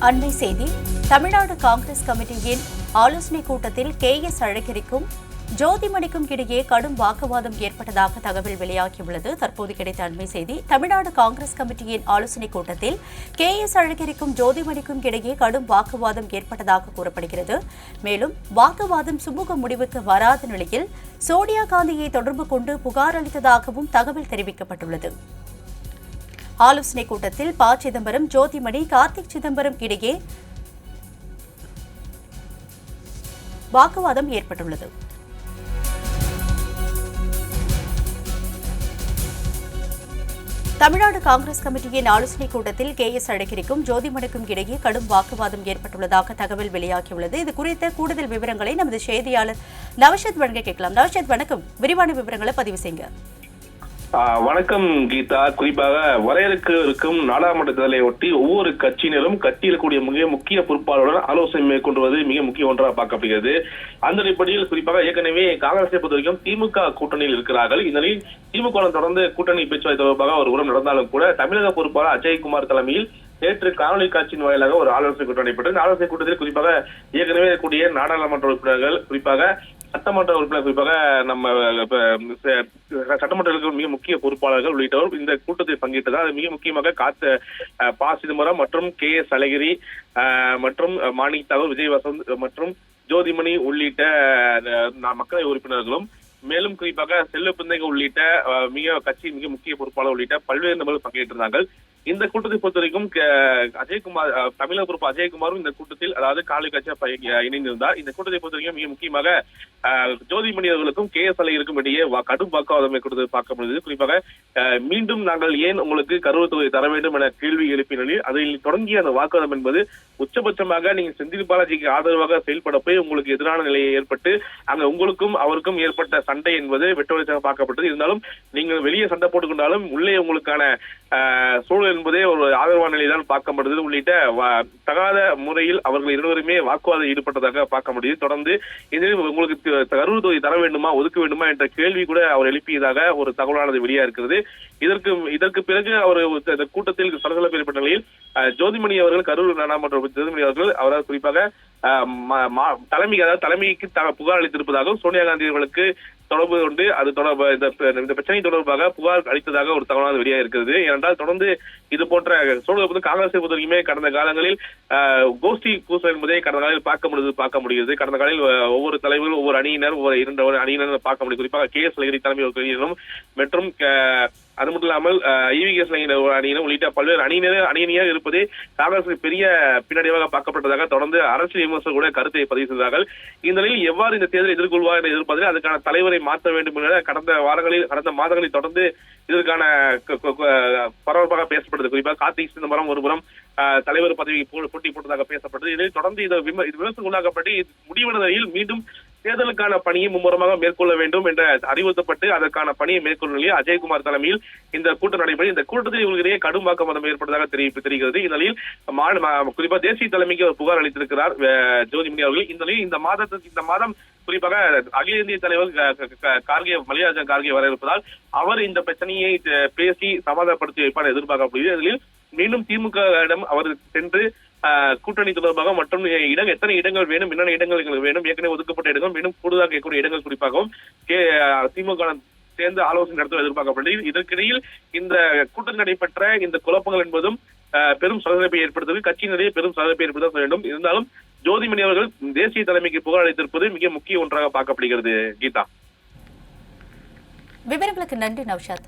அண்மை செய்தி. தமிழ்நாடு காங்கிரஸ் கமிட்டியின் ஆலோசனைக் கூட்டத்தில் கே எஸ் அழகிரிக்கும் ஜோதிமணிக்கும் இடையே கடும் வாக்குவாதம் ஏற்பட்டதாக தகவல் வெளியாகியுள்ளது. தற்போது கிடைத்த அண்மை செய்தி தமிழ்நாடு காங்கிரஸ் கமிட்டியின் ஆலோசனைக் கூட்டத்தில் கே எஸ் அழகிரிக்கும் ஜோதிமணிக்கும் இடையே கடும் வாக்குவாதம் ஏற்பட்டதாக கூறப்படுகிறது. மேலும் வாக்குவாதம் சுமூக முடிவுக்கு வராத நிலையில் சோனியா காந்தியை தொடர்பு கொண்டு புகார் அளித்ததாகவும் தகவல் தெரிவிக்கப்பட்டுள்ளது. ஆலோசனைக் கூட்டத்தில் ப. சிதம்பரம் ஜோதிமணி கார்த்திக் சிதம்பரம் இடையே வாக்குவாதம் ஏற்பட்டுள்ளது. தமிழ்நாடு காங்கிரஸ் கமிட்டியின் ஆலோசனைக் கூட்டத்தில் கே. எஸ். அழகிரிக்கும் ஜோதிமணிக்கும் இடையே கடும் வாக்குவாதம் ஏற்பட்டுள்ளதாக தகவல் வெளியாகியுள்ளது. இது குறித்த கூடுதல் விவரங்களை நமது செய்தியாளர் நவஷத் வழங்க கேட்கலாம். நவஷத் வணக்கம். விரிவான விவரங்களை பதிவு செய்யுங்க. வணக்கம் கீதா. குறிப்பாக வரையறுக்க இருக்கும் நாடாளுமன்ற தேர்தலை ஒட்டி ஒவ்வொரு கட்சியினரும் கட்டியிருக்கக்கூடிய மிக முக்கிய பொறுப்பாளருடன் ஆலோசனை மேற்கொண்டுவது மிக முக்கிய ஒன்றாக பார்க்கப்படுகிறது. அந்த அடிப்படையில் குறிப்பாக ஏற்கனவே காங்கிரஸை பொறுத்த வரைக்கும் திமுக கூட்டணியில் இருக்கிறார்கள். இதனில் திமுக தொடர்ந்து கூட்டணி பேச்சுவார்த்தை தொடர்பாக ஒரு உரம் நடந்தாலும் கூட தமிழக பொறுப்பாளர் அஜய்குமார் தலைமையில் நேற்று காணொலி காட்சியின் வாயிலாக ஒரு ஆலோசனை கூட்டம் நடைபெற்றது ஆலோசனை கூட்டத்தில் குறிப்பாக ஏற்கனவே இருக்கக்கூடிய நாடாளுமன்ற உறுப்பினர்கள் குறிப்பாக சட்டமன்ற உறுப்பினர் குறிப்பாக நம்ம சட்டமன்ற சட்டமன்றங்களுக்கு மிக முக்கிய பொறுப்பாளர்கள் உள்ளிட்டவர் இந்த கூட்டத்தில் பங்கேற்றதால் அது மிக முக்கியமாக காத்து பா ப சிதம்பரம் மற்றும் கே எஸ் அழகிரி மற்றும் மாணிக் தாகூர் விஜய் வசந்த் மற்றும் ஜோதிமணி உள்ளிட்ட மக்களவை உறுப்பினர்களும் மேலும் குறிப்பாக செல்வ பிந்தைங்க உள்ளிட்ட மிக கட்சி மிக முக்கிய பொறுப்பாளர் உள்ளிட்ட பல்வேறு நபர்கள் பங்கேற்றிருந்தார்கள். இந்த கூட்டத்தை பொறுத்த வரைக்கும் தமிழக பொறுப்பு அஜயகுமாரும் இந்த கூட்டத்தில் அதாவது காலை கட்சியா இணைந்திருந்தார். இந்த கூட்டத்தை பொறுத்த வரைக்கும் மிக முக்கியமாக ஜோதிமணி அவர்களுக்கும் கே எஸ் அலையருக்கும் இடையே வா- கடும் வாக்குவாதம் கொடுத்து பார்க்க முடியுது குறிப்பாக மீண்டும் நாங்கள் ஏன் உங்களுக்கு கருவத் தொகுதி தர வேண்டும் என கேள்வி எழுப்பிய நிலையில் அதில் தொடங்கிய அந்த வாக்குவாதம் என்பது உச்சபட்சமாக நீங்க செந்தில் பாலாஜிக்கு ஆதரவாக செயல்பட போய் உங்களுக்கு எதிரான நிலையை ஏற்பட்டு அங்க உங்களுக்கும் அவருக்கும் ஏற்பட்ட சண்டை என்பது வெட்டவெளிச்சாக பார்க்கப்பட்டது. இருந்தாலும் நீங்கள் வெளியே சண்டை போட்டுக்கொண்டாலும் உள்ளே உங்களுக்கான சூழல் என்பதே ஒரு ஆதரவான நிலைதான் பார்க்கப்படுகிறது. உள்ளிட்ட தகாத முறையில் அவர்கள் இருவருமே வாக்குவாதம் ஈடுபட்டதாக பார்க்க முடியுது. தொடர்ந்து இதில் உங்களுக்கு தி- தொகுதி தர வேண்டுமா ஒதுக்க வேண்டுமா என்ற கேள்வி கூட அவர் எழுப்பியதாக ஒரு தகவலானது வெளியா இருக்கிறது இதற்கு இதற்கு பிறகு அவர் கூட்டத்தில் சலசலப்பு ஏற்பட்ட நிலையில் ஜோதிமணி அவர்கள் கரூர் நாடாளுமன்ற ஜோதிமணி அவர்கள் அவரால் குறிப்பாக தலைமைக்கு அதாவது தலைமைக்கு த- புகார் அளித்திருப்பதாகவும் சோனியா காந்தி அவர்களுக்கு தொடர்பு கொண்டு அது தொடர்பு இந்த இந்த பிரச்சனை தொடர்பாக புகார் அளித்ததாக ஒரு தகவலானது வெளியாக இருக்கிறது ஏனென்றால் தொடர்ந்து இது போன்ற சோழர் வந்து காங்கிரஸை பொறுத்தவரைக்குமே கடந்த காலங்களில் கோஷ்டி பூசல் என்பதை கடந்த காலத்தில் பார்க்க முடியுது பார்க்க முடிகிறது. கடந்த காலத்தில் ஒவ்வொரு தலைவரும் ஒவ்வொரு அணியினர் ஒவ்வொரு இரண்டு ஒரு அணியினர் பார்க்க முடியும். குறிப்பாக கே எஸ் லகிரி தலைமை ஒரு அணியினரும் மற்றும் அது மட்டும் இல்லாமல் ஈவிகேஸ் அணியினர் உள்ளிட்ட பல்வேறு அணியினர் அணியணியாக இருப்பதே காங்கிரசுக்கு பெரிய பின்னடைவாக பார்க்கப்பட்டதாக தொடர்ந்து அரசியல் விமர்சகர் கூட கருத்தை பதிவு செய்தார்கள். இந்த நிலையில் எவ்வாறு இந்த தேர்தலை எதிர்கொள்வார் என எதிர்ப்பதில் அதுக்கான தலைவரை மாற்ற வேண்டும் என கடந்த வாரங்களில் கடந்த மாதங்களில் தொடர்ந்து இதற்கான பரபரப்பாக பேசப்பட்டது. குறிப்பாக கார்த்திக் சிதம்பரம் ஒருபுறம் தலைவர் பதவிக்கு போட்டி போட்டதாக பேசப்பட்டது. இதில் தொடர்ந்து இது விம- விமர்சனம் உள்ளாக்கப்பட்டு இது நிலையில் மீண்டும் தேர்தலுக்கான பணியை மும்முரமாக மேற்கொள்ள வேண்டும் என்ற அறிவுறுத்தப்பட்டு அதற்கான பணியை மேற்கொள்ள அஜயகுமார் அஜய்குமார் தலைமையில் இந்த கூட்டம் நடைபெறும். இந்த கூட்டத்தில் இவர்களிடையே கடும் வாக்குவாதம் ஏற்பட்டதாக தெரிவி- தெரிகிறது. இந்த குறிப்பாக தேசிய தலைமைக்கு அவர் புகார் அளித்திருக்கிறார் ஜோதிமணி அவர்கள். இந்த நிலையில் இந்த மாதத்திற்கு இந்த மாதம் குறிப்பாக அகில இந்திய தலைவர் கார்கே மல்லிகார்ஜுன கார்கே வர இருப்பதால் அவர் இந்த பிரச்சனையை பேசி சமாதானப்படுத்தி வைப்பார் எதிர்பார்க்கப்படுகிறது. இதில் மீண்டும் திமுகவிடம் அவர் சென்று கூட்டணி தொடர்பாக மற்றும் இடம் எத்தனை இடங்கள் வேணும் என்னென்ன இடங்கள் எங்களுக்கு வேணும் ஏற்கனவே ஒதுக்கப்பட்ட இடங்கள் மீண்டும் கூடுதலாக கேட்கக்கூடிய இடங்கள் குறிப்பாகவும் திமுக சேர்ந்து ஆலோசனை நடத்த எதிர்பார்க்கப்படுகிறது இதற்கிடையில் இந்த கூட்டம் நடைபெற்ற இந்த குழப்பங்கள் என்பதும் பெரும் சலசலப்பை ஏற்படுத்துவது கட்சியினரே பெரும் சலசலப்பை ஏற்படுத்த வேண்டும் இருந்தாலும் ஜோதிமணி அவர்கள் தேசிய தலைமைக்கு புகார் அளித்திருப்பது மிக முக்கிய ஒன்றாக பார்க்கப்படுகிறது. கீதா. விவரங்களுக்கு நன்றி நவ்ஷாத்.